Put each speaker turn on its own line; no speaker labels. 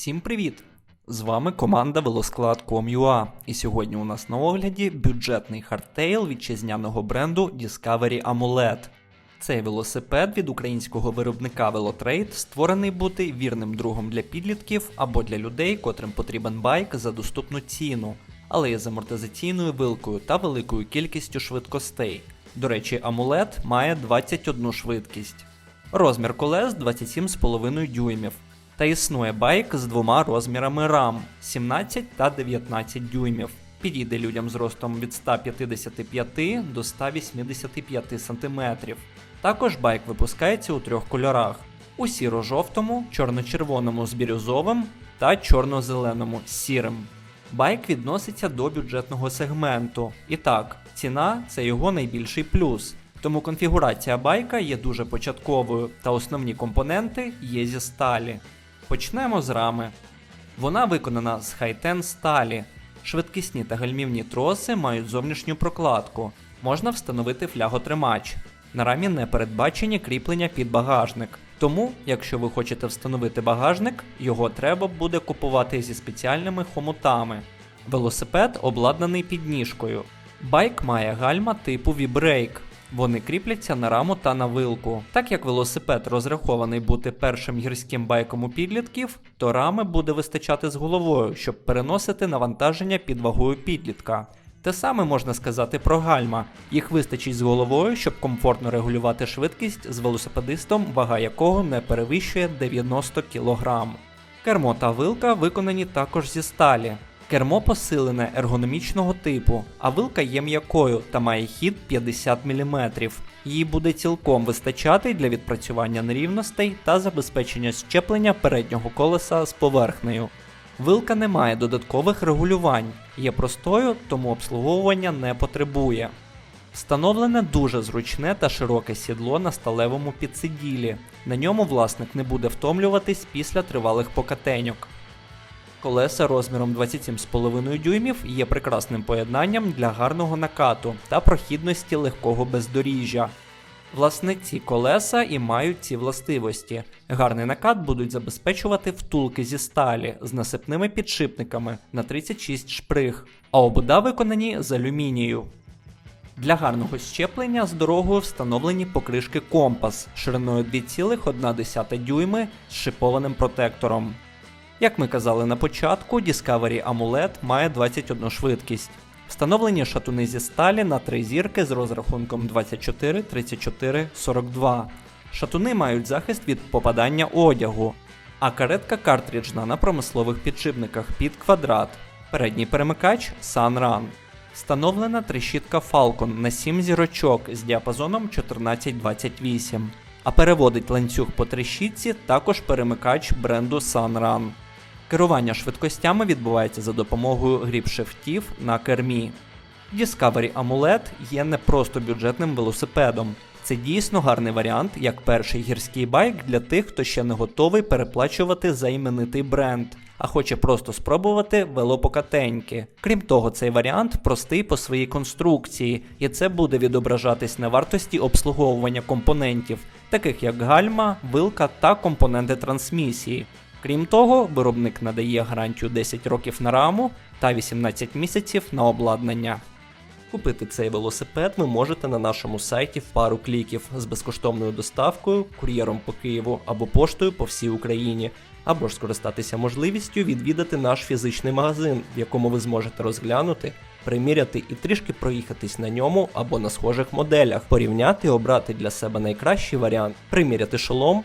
Всім привіт! З вами команда Велосклад.com.ua і сьогодні у нас на огляді бюджетний хардтейл вітчизняного бренду Discovery Amulet. Цей велосипед від українського виробника Velotrade створений бути вірним другом для підлітків або для людей, котрим потрібен байк за доступну ціну, але й з амортизаційною вилкою та великою кількістю швидкостей. До речі, Amulet має 21 швидкість. Розмір колес 27,5 дюймів. Та існує байк з двома розмірами рам 17 та 19 дюймів. Підійде людям з ростом від 155 до 185 см. Також байк випускається у трьох кольорах: у сіро-жовтому, чорно-червоному з бірюзовим та чорно-зеленому з сірим. Байк відноситься до бюджетного сегменту. І так, ціна це його найбільший плюс. Тому конфігурація байка є дуже початковою, та основні компоненти є зі сталі. Почнемо з рами. Вона виконана з хайтен сталі. Швидкісні та гальмівні троси мають зовнішню прокладку. Можна встановити фляготримач. На рамі не передбачені кріплення під багажник. Тому, якщо ви хочете встановити багажник, його треба буде купувати зі спеціальними хомутами. Велосипед обладнаний підніжкою. Байк має гальма типу V-Brake. Вони кріпляться на раму та на вилку. Так як велосипед розрахований бути першим гірським байком у підлітків, то рами буде вистачати з головою, щоб переносити навантаження під вагою підлітка. Те саме можна сказати про гальма. Їх вистачить з головою, щоб комфортно регулювати швидкість з велосипедистом, вага якого не перевищує 90 кг. Кермо та вилка виконані також зі сталі. Кермо посилене ергономічного типу, а вилка є м'якою та має хід 50 мм. Їй буде цілком вистачати для відпрацювання нерівностей та забезпечення щеплення переднього колеса з поверхнею. Вилка не має додаткових регулювань, є простою, тому обслуговування не потребує. Встановлене дуже зручне та широке сідло на сталевому підсиділі. На ньому власник не буде втомлюватись після тривалих покатеньок. Колеса розміром 27,5 дюймів є прекрасним поєднанням для гарного накату та прохідності легкого бездоріжжя. Власне, ці колеса і мають ці властивості. Гарний накат будуть забезпечувати втулки зі сталі з насипними підшипниками на 36 шприг, а обода виконані з алюмінію. Для гарного щеплення з дорогою встановлені покришки компас шириною 2,1 дюйми з шипованим протектором. Як ми казали на початку, Discovery Amulet має 21 швидкість. Встановлені шатуни зі сталі на 3 зірки з розрахунком 24, 34, 42. Шатуни мають захист від попадання одягу, а каретка картриджна на промислових підшипниках під квадрат. Передній перемикач Sunrun. Встановлена трещітка Falcon на 7 зірочок з діапазоном 14-28. А переводить ланцюг по трещітці також перемикач бренду Sunrun. Керування швидкостями відбувається за допомогою гріп-шифтів на кермі. Discovery Amulet є не просто бюджетним велосипедом. Це дійсно гарний варіант як перший гірський байк для тих, хто ще не готовий переплачувати за іменитий бренд, а хоче просто спробувати велопокатеньки. Крім того, цей варіант простий по своїй конструкції, і це буде відображатись на вартості обслуговування компонентів, таких як гальма, вилка та компоненти трансмісії. Крім того, виробник надає гарантію 10 років на раму та 18 місяців на обладнання. Купити цей велосипед ви можете на нашому сайті в пару кліків з безкоштовною доставкою, кур'єром по Києву або поштою по всій Україні, або ж скористатися можливістю відвідати наш фізичний магазин, в якому ви зможете розглянути, приміряти і трішки проїхатись на ньому або на схожих моделях, порівняти обрати для себе найкращий варіант, приміряти шолом.